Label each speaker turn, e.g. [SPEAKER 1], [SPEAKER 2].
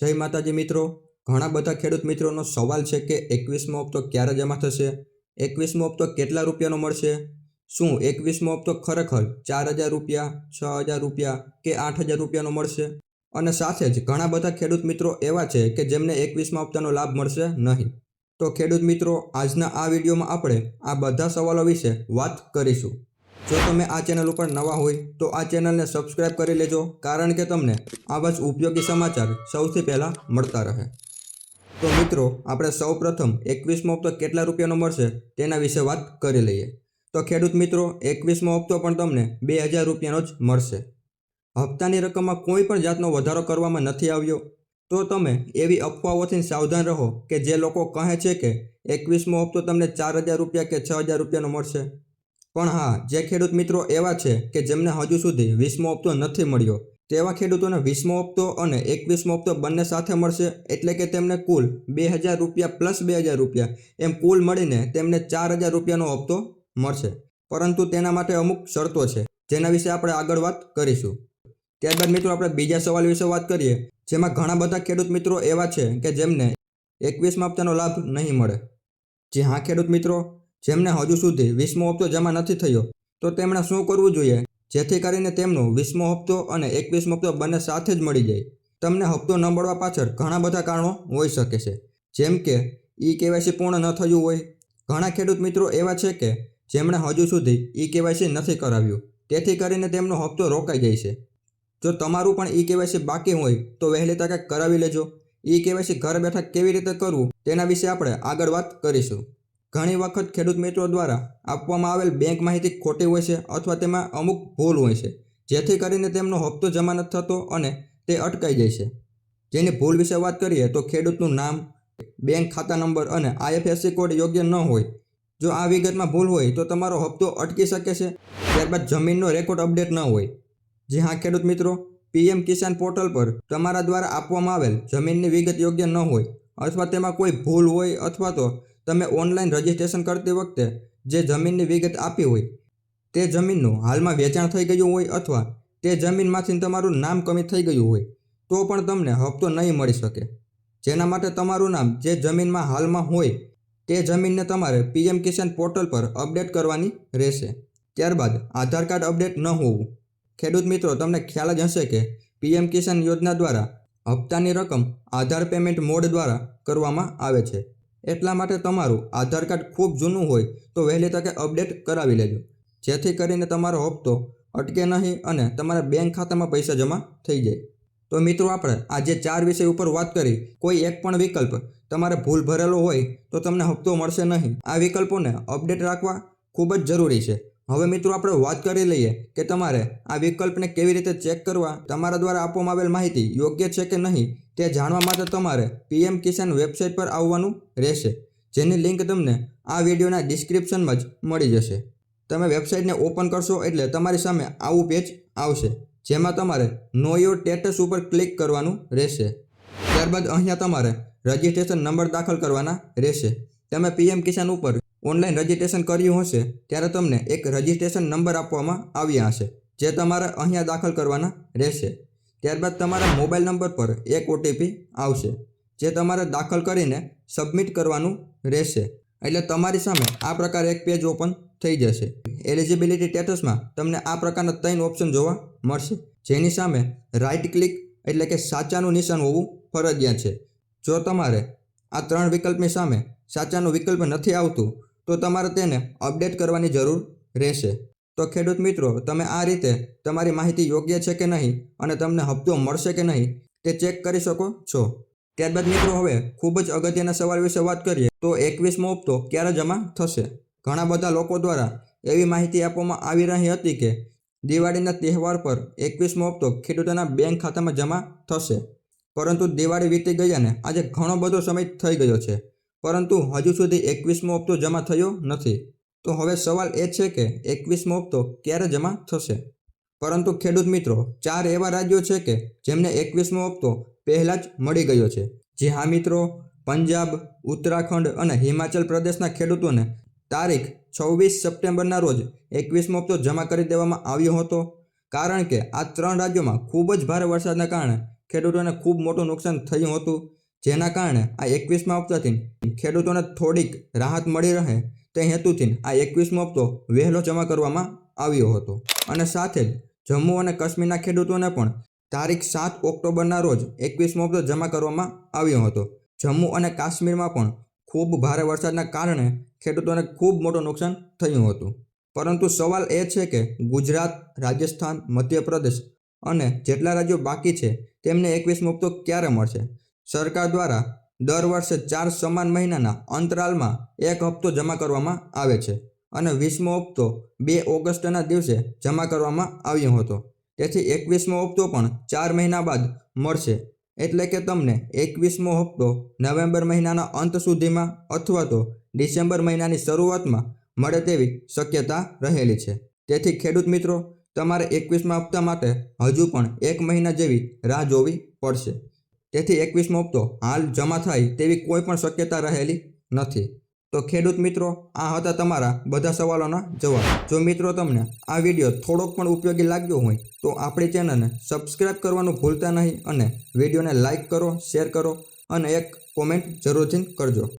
[SPEAKER 1] જય માતાજી મિત્રો. ઘણા બધા ખેડૂત મિત્રોનો સવાલ છે કે એકવીસમો હપ્તો ક્યારે જમા થશે? એકવીસમો હપ્તો કેટલા રૂપિયાનો મળશે? શું એકવીસમો હપ્તો ખરેખર ચાર હજાર રૂપિયા, છ હજાર રૂપિયા કે આઠ હજાર રૂપિયાનો મળશે? અને સાથે જ ઘણા બધા ખેડૂત મિત્રો એવા છે કે જેમને એકવીસમા હપ્તાનો લાભ મળશે નહીં. તો ખેડૂત મિત્રો, આજના આ વિડીયોમાં આપણે આ બધા સવાલો વિશે વાત કરીશું. જો તમે આ ચેનલ ઉપર નવા હોય તો આ ચેનલને સબસ્ક્રાઇબ કરી લેજો કારણ કે તમને આવા જ ઉપયોગી સમાચાર સૌથી પહેલાં મળતા રહે. તો મિત્રો, આપણે સૌ પ્રથમ એકવીસમો હપ્તો કેટલા રૂપિયાનો મળશે તેના વિશે વાત કરી લઈએ. તો ખેડૂત મિત્રો, એકવીસમો હપ્તો પણ તમને બે હજાર રૂપિયાનો જ મળશે. હપ્તાની રકમમાં કોઈ પણ જાતનો વધારો કરવામાં નથી આવ્યો. તો તમે એવી અફવાઓથી સાવધાન રહો કે જે લોકો કહે છે કે એકવીસમો હપ્તો તમને ચાર હજાર રૂપિયા કે છ હજાર રૂપિયાનો મળશે. પણ હા, જે ખેડૂત મિત્રો એવા છે કે જેમને હજુ સુધી વીસમો હપ્તો નથી મળ્યો, તેવા ખેડૂતોને વીસમો હપ્તો અને એકવીસમો હપ્તો બંને સાથે મળશે એટલે કે તેમને કુલ બે હજાર રૂપિયા પ્લસ બે હજાર રૂપિયા, એમ કુલ મળીને તેમને ચાર હજાર રૂપિયાનો હપ્તો મળશે. પરંતુ તેના માટે અમુક શરતો છે, જેના વિશે આપણે આગળ વાત કરીશું. ત્યારબાદ મિત્રો આપણે બીજા સવાલ વિશે વાત કરીએ, જેમાં ઘણા બધા ખેડૂત મિત્રો એવા છે કે જેમને એકવીસમા હપ્તાનો લાભ નહીં મળે. જે હા, ખેડૂત મિત્રો જેમને હજુ સુધી વીસમો હપ્તો જમા નથી થયો, તો તેમણે શું કરવું જોઈએ? જેથી કરીને તેમનો વીસમો હપ્તો અને એકવીસમો હપ્તો બંને સાથે જ મળી જાય. તમને હપ્તો ન મળવા પાછળ ઘણા બધા કારણો હોઈ શકે છે. જેમ કે, ઈ કેવાયસી પૂર્ણ ન થયું હોય. ઘણા ખેડૂત મિત્રો એવા છે કે, જેમણે હજુ સુધી ઈ કેવાયસી નથી કરાવ્યું. તેથી કરીને તેમનો હપ્તો રોકાઈ જાય છે. જો તમારું પણ ઈ કેવાયસી બાકી હોય, તો વહેલી તકે કરાવી લેજો. ઈ કેવાયસી ઘર બેઠા કેવી રીતે કરવું, તેના વિશે આપણે આગળ વાત કરીશું. ઘણી વખત ખેડૂત મિત્રો દ્વારા આપવામાં આવેલ બેંક માહિતી ખોટી હોય છે અથવા તેમાં અમુક ભૂલ હોય છે, જેથી કરીને તેમનો હપ્તો જમા નથી થતો અને તે અટકાઈ જાય છે. જેની ભૂલ વિશે વાત કરીએ તો ખેડૂતનું નામ બેંક ખાતા નંબર અને આઈએફએસસી કોડ યોગ્ય ન હોય. જો આ વિગતમાં ભૂલ હોય તો તમારો હપ્તો અટકી શકે છે, ત્યારબાદ જમીનનો રેકોર્ડ અપડેટ ન હોય. જી હા, ખેડૂત મિત્રો, પીએમ કિસાન પોર્ટલ પર તમારા દ્વારા આપવામાં આવેલ જમીનની વિગત યોગ્ય ન હોય અથવા તેમાં કોઈ ભૂલ હોય અથવા તો તમે ઓનલાઈન રજિસ્ટ્રેશન કરતી વખતે જે જમીનની વિગત આપી હોય, તે જમીનનું હાલમાં વેચાણ થઈ ગયું હોય અથવા તે જમીનમાંથી તમારું નામ કમી થઈ ગયું હોય, તો પણ તમને હપ્તો નહીં મળી શકે. જેના માટે તમારું નામ જે જમીનમાં હાલમાં હોય, તે જમીનને તમારે પીએમ કિસાન પોર્ટલ પર અપડેટ કરવાની રહેશે. ત્યારબાદ આધાર કાર્ડ અપડેટ ન હોવું. ખેડૂત મિત્રો, તમને ખ્યાલ જ હશે કે પીએમ કિસાન યોજના દ્વારા હપ્તાની રકમ આધાર પેમેન્ટ મોડ દ્વારા કરવામાં આવે છે. એટલા માટે તમારું આધાર કાર્ડ ખૂબ જૂનું હોય તો વહેલી તકે અપડેટ કરાવી લેજો. જેથી કરીને તમારો હપ્તો અટકે નહીં અને તમારા બેંક ખાતામાં પૈસા જમા થઈ જાય. તો મિત્રો, આપણે આજે ચાર વિષય ઉપર વાત કરી. કોઈ એક પણ વિકલ્પ તમારે ભૂલ ભરેલો હોય તો તમને હપ્તો મળશે નહીં. આ વિકલ્પોને અપડેટ રાખવા ખૂબ જ જરૂરી છે. હવે મિત્રો આપણે વાત કરી લઈએ કે તમારે આ વિકલ્પને કેવી રીતે ચેક કરવા, તમારા દ્વારા આપવામાં આવેલ માહિતી યોગ્ય છે કે નહીં, તે જાણવા માટે તમારે પીએમ કિસાન વેબસાઇટ પર આવવાનું રહેશે, જેની લિંક તમને આ વિડીયોના ડિસ્ક્રિપ્શનમાં જ મળી જશે. તમે વેબસાઇટને ઓપન કરશો એટલે તમારી સામે આવું પેજ આવશે, જેમાં તમારે નો યોર સ્ટેટસ ઉપર ક્લિક કરવાનું રહેશે. ત્યારબાદ અહીંયા તમારે રજિસ્ટ્રેશન નંબર દાખલ કરવાના રહેશે. તમે પીએમ કિસાન ઉપર ઓનલાઈન રજિસ્ટ્રેશન કર્યું હશે, ત્યારે તમને એક રજિસ્ટ્રેશન નંબર આપવામાં આવ્યા હશે, જે તમારે અહીંયા દાખલ કરવાના રહેશે. ત્યારબાદ તમારા મોબાઈલ નંબર પર એક ઓટીપી આવશે, જે તમારે દાખલ કરીને સબમિટ કરવાનું રહેશે. એટલે તમારી સામે આ પ્રકારે એક પેજ ઓપન થઈ જશે. એલિજિબિલિટી સ્ટેટસમાં તમને આ પ્રકારના ત્રણ ઓપ્શન જોવા મળશે. જેની સામે રાઇટ ક્લિક એટલે કે સાચાનું નિશાન હોવું ફરજિયાત છે. જો તમારે આ ત્રણ વિકલ્પની સામે સાચાનું વિકલ્પ નથી આવતું તો તમારે તેને અપડેટ કરવાની જરૂર રહેશે. તો ખેડૂત મિત્રો, તમે આ રીતે તમારી માહિતી યોગ્ય છે કે નહીં અને તમને હપ્તો મળશે કે નહીં તે ચેક કરી શકો છો. ત્યારબાદ મિત્રો, હવે ખૂબ જ અગત્યના સવાલ વિશે વાત કરીએ તો એકવીસમો હપ્તો ક્યારે જમા થશે? ઘણા બધા લોકો દ્વારા એવી માહિતી આપવામાં આવી રહી હતી કે દિવાળીના તહેવાર પર એકવીસમો હપ્તો ખેડૂતોના બેંક ખાતામાં જમા થશે. પરંતુ દિવાળી વીતી ગયાને આજે ઘણો બધો સમય થઈ ગયો છે. પરંતુ હજુ સુધી એકવીસમો હપ્તો જમા થયો નથી. તો હવે સવાલ એ છે કે એકવીસમો હપ્તો ક્યારે જમા થશે? પરંતુ ખેડૂત મિત્રો, ચાર એવા રાજ્યો છે કે જેમને એકવીસમો હપ્તો પહેલાં જ મળી ગયો છે. જે હા મિત્રો, પંજાબ, ઉત્તરાખંડ અને હિમાચલ પ્રદેશના ખેડૂતોને તારીખ છવ્વીસ સપ્ટેમ્બરના રોજ એકવીસમો હપ્તો જમા કરી દેવામાં આવ્યો હતો. કારણ કે આ ત્રણ રાજ્યોમાં ખૂબ જ ભારે વરસાદના કારણે ખેડૂતોને ખૂબ મોટું નુકસાન થયું હતું. જેના કારણે આ એકવીસમાં હપ્તાથી ખેડૂતોને થોડીક રાહત મળી રહે તે હેતુથી આ એકવીસમો હપ્તો વહેલો જમા કરવામાં આવ્યો હતો. અને સાથે જ જમ્મુ અને કાશ્મીરના ખેડૂતોને પણ તારીખ સાત ઓક્ટોબરના રોજ એકવીસમો હપ્તો જમા કરવામાં આવ્યો હતો. જમ્મુ અને કાશ્મીરમાં પણ ખૂબ ભારે વરસાદના કારણે ખેડૂતોને ખૂબ મોટું નુકસાન થયું હતું. પરંતુ સવાલ એ છે કે ગુજરાત, રાજસ્થાન, મધ્યપ્રદેશ અને જેટલા રાજ્યો બાકી છે તેમને એકવીસમો હપ્તો ક્યારે મળશે? સરકાર દ્વારા દર વર્ષે ચાર સમાન મહિનાના અંતરાલમાં એક હપ્તો જમા કરવામાં આવે છે અને વીસમો હપ્તો બે ઓગસ્ટના દિવસે જમા કરવામાં આવ્યો હતો. તેથી એકવીસમો હપ્તો પણ ચાર મહિના બાદ મળશે. એટલે કે તમને એકવીસમો હપ્તો નવેમ્બર મહિનાના અંત સુધીમાં અથવા તો ડિસેમ્બર મહિનાની શરૂઆતમાં મળે તેવી શક્યતા રહેલી છે. તેથી ખેડૂત મિત્રો, તમારે એકવીસમા હપ્તા માટે હજુ પણ એક મહિના જેવી રાહ જોવી પડશે. તેથી એકવીસમો હપ્તો હાલ જમા થાય તેવી કોઈ પણ શક્યતા રહેલી નથી. તો ખેડૂત મિત્રો, આ હતા તમારા બધા સવાલોના જવાબ. જો મિત્રો તમને આ વીડિયો થોડોક પણ ઉપયોગી લાગ્યો હોય, તો આપણી ચેનલને સબસ્ક્રાઇબ કરવાનું ભૂલતા નહીં અને વિડીયોને લાઇક કરો, શેર કરો અને એક કોમેન્ટ જરૂરથી કરજો.